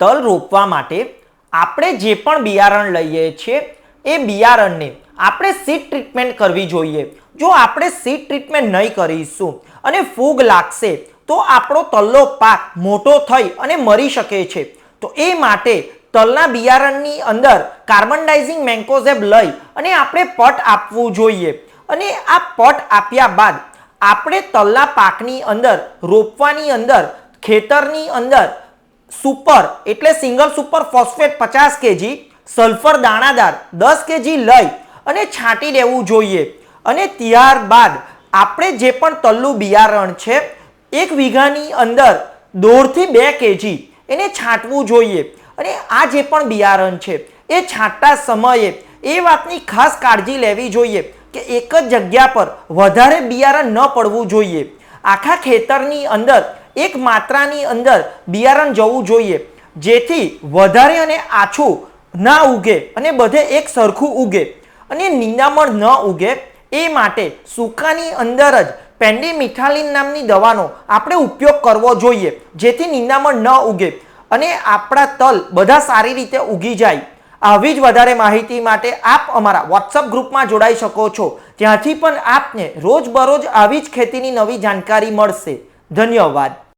તલ રોપવા માટે આપણે જે પણ બિયારણ લઈએ છીએ, એ બિયારણને આપણે સીડ ટ્રીટમેન્ટ કરવી જોઈએ. જો આપણે સીડ ટ્રીટમેન્ટ નહીં કરીશું અને ફૂગ લાગશે, તો આપણો તલનો પાક મોટો થઈ અને મરી શકે છે. તો એ માટે તલના બિયારણની અંદર કાર્બન ડાઇઝિંગ મેન્કોઝેબ લઈ અને આપણે પટ આપવું જોઈએ. અને આ પટ આપ્યા બાદ આપણે તલના પાકની અંદર, રોપવાની અંદર, ખેતરની અંદર સુપર, એટલે સિંગલ સુપર ફોસ્ફેટ પચાસ કેજી, સલ્ફર દાણાદાર દસ કેજી લઈ અને છાંટી દેવું જોઈએ. અને ત્યારબાદ આપણે જે પણ તલ્લું બિયારણ છે, એક વીઘાની અંદર દોઢથી બે કેજી એને છાંટવું જોઈએ. અને આ જે પણ બિયારણ છે, એ છાંટતા સમયે એ વાતની ખાસ કાળજી લેવી જોઈએ કે એક જ જગ્યા પર વધારે બિયારણ ન પડવું જોઈએ. આખા ખેતરની અંદર એક માત્રાની અંદર બિયારણ જવું જોઈએ, જેથી વધારે અને આછું ના ઉગે અને બધે એક સરખું ઉગે અને નિંદામણ ન ઉગે. એ માટે સૂકાની અંદર જ પેન્ડી મિથાલિન નામની દવાનો આપણે ઉપયોગ કરવો જોઈએ, જેથી નિંદામણ ન ઉગે અને આપણા તલ બધા સારી રીતે ઉગી જાય. આવી જ વધારે માહિતી માટે આપ અમારા વોટ્સઅપ ગ્રુપમાં જોડાઈ શકો છો. ત્યાંથી પણ આપને રોજબરોજ આવી જ ખેતીની નવી જાણકારી મળશે. ધન્યવાદ.